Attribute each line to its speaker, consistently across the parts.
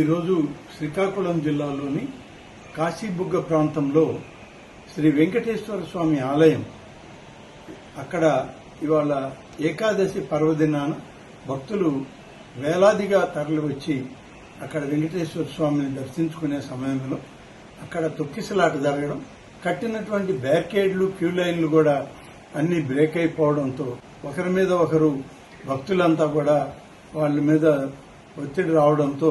Speaker 1: ఈరోజు శ్రీకాకుళం జిల్లాలోని కాశీబుగ్గ ప్రాంతంలో శ్రీ వెంకటేశ్వర స్వామి ఆలయం. అక్కడ ఇవాళ ఏకాదశి పర్వదినాన భక్తులు వేలాదిగా తరలివచ్చి అక్కడ వెంకటేశ్వర స్వామిని దర్శించుకునే సమయంలో అక్కడ తొక్కిసలాట జరగడం కట్టినటువంటి బ్యారికేడ్లు క్యూ లైన్లు కూడా అన్ని బ్రేక్ అయిపోవడంతో ఒకరి మీద ఒకరు భక్తులంతా కూడా వాళ్ళ మీద ఒత్తిడి రావడంతో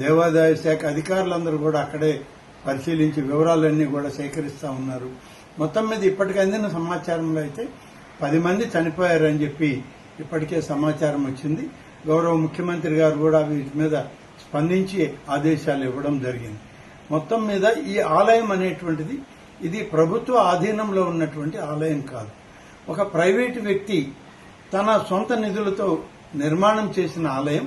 Speaker 1: దేవాదాయ శాఖ అధికారులందరూ కూడా అక్కడే పరిశీలించి వివరాలన్నీ కూడా సేకరిస్తూ ఉన్నారు. మొత్తం మీద ఇప్పటికి అందిన సమాచారంలో అయితే పది మంది చనిపోయారని చెప్పి ఇప్పటికే సమాచారం వచ్చింది. గౌరవ ముఖ్యమంత్రి గారు కూడా వీటి మీద స్పందించి ఆదేశాలు ఇవ్వడం జరిగింది. మొత్తం మీద ఈ ఆలయం అనేటువంటిది ఇది ప్రభుత్వ ఆధీనంలో ఉన్నటువంటి ఆలయం కాదు. ఒక ప్రైవేటు వ్యక్తి తన సొంత నిధులతో నిర్మాణం చేసిన ఆలయం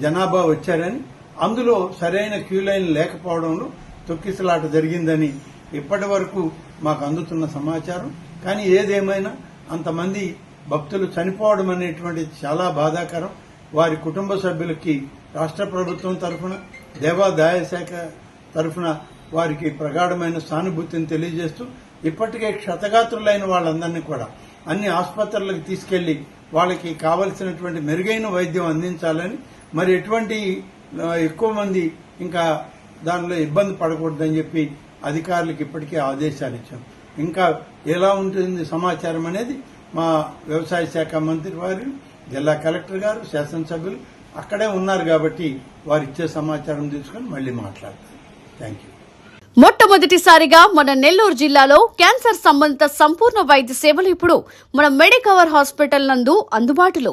Speaker 1: జనాభా వచ్చారని అందులో సరైన క్యూ లైన్ లేకపోవడంలో తొక్కిసలాట జరిగిందని ఇప్పటి వరకు మాకు అందుతున్న సమాచారం. కానీ ఏదేమైనా అంతమంది భక్తులు చనిపోవడం అనేటువంటిది చాలా బాధాకరం. వారి కుటుంబ సభ్యులకి రాష్ట్ర ప్రభుత్వం తరఫున దేవాదాయ శాఖ తరఫున వారికి ప్రగాఢమైన సానుభూతిని తెలియజేస్తూ ఇప్పటికే క్షతగాత్రులైన వాళ్ళందరినీ కూడా అన్ని ఆసుపత్రులకు తీసుకెళ్ళి వాళ్ళకి కావలసినటువంటి మెరుగైన వైద్యం అందించాలని మరి ఎటువంటి ఎక్కువ మంది ఇంకా దానిలో ఇబ్బంది పడకూడదని చెప్పి అధికారులకు ఇప్పటికే ఆదేశాలు ఇచ్చాం. ఇంకా ఎలా ఉంటుంది సమాచారం అనేది మా వ్యవసాయ శాఖ మంత్రి వారు జిల్లా కలెక్టర్ గారు శాసనసభ్యులు అక్కడే ఉన్నారు కాబట్టి వారు ఇచ్చే సమాచారం తీసుకొని మళ్ళీ మాట్లాడతారు. థ్యాంక్ యూ
Speaker 2: మొట్టమొదటిసారిగా మన నెల్లూరు జిల్లాలో క్యాన్సర్ సంబంధిత సంపూర్ణ వైద్య సేవలు ఇప్పుడు మన మెడికవర్ హాస్పిటల్ నందు అందుబాటులో.